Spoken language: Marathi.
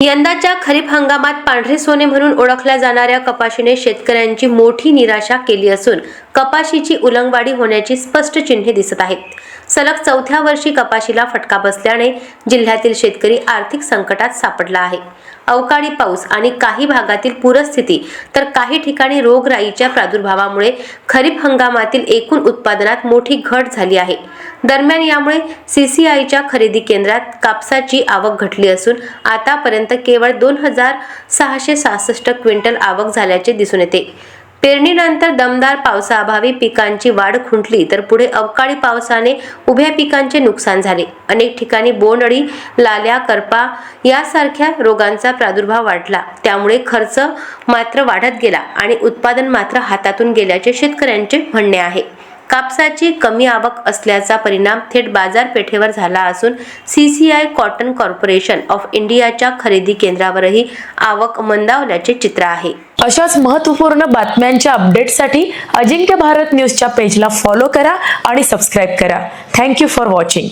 यंदाच्या खरीप हंगामात पांढरे सोने म्हणून ओळखल्या जाणाऱ्या कपाशीने शेतकऱ्यांची मोठी निराशा केली असून कपाशीची उलंगवाडी होण्याची स्पष्ट चिन्हे दिसत आहेत. सलग चौथ्या वर्षी कपाशीला फटका बसल्याने जिल्ह्यातील शेतकरी आर्थिक संकटात सापडला आहे. अवकाळी पाऊस आणि काही भागातील पूरस्थिती तर काही ठिकाणी रोगराईच्या प्रादुर्भावामुळे खरीप हंगामातील एकूण उत्पादनात मोठी घट झाली आहे. दरम्यान यामुळे सीसीआयच्या खरेदी केंद्रात कापसाची आवक घटली असून आतापर्यंत केवळ दोन हजार सहाशे सहासष्ट क्विंटल आवक झाल्याचे दिसून येते. पेरणीनंतर दमदार पावसाअभावी पिकांची वाढ खुंटली तर पुढे अवकाळी पावसाने उभ्या पिकांचे नुकसान झाले. अनेक ठिकाणी बोंडअळी लाल्या करपा यासारख्या रोगांचा प्रादुर्भाव वाढला. त्यामुळे खर्च मात्र वाढत गेला आणि उत्पादन मात्र हातातून गेल्याचे शेतकऱ्यांचे म्हणणे आहे. कापसाची कमी आवक असल्याचा परिणाम थेट बाजारपेठेवर झाला असून C C I cotton corporation of इंडियाच्या खरेदी केंद्रावरही आवक मंदावल्याचे चित्र आहे. अशाच महत्त्वपूर्ण बातम्यांच्या अपडेटसाठी अजिंक्य भारत न्यूजच्या पेजला फॉलो करा आणि सबस्क्राईब करा. Thank you for watching.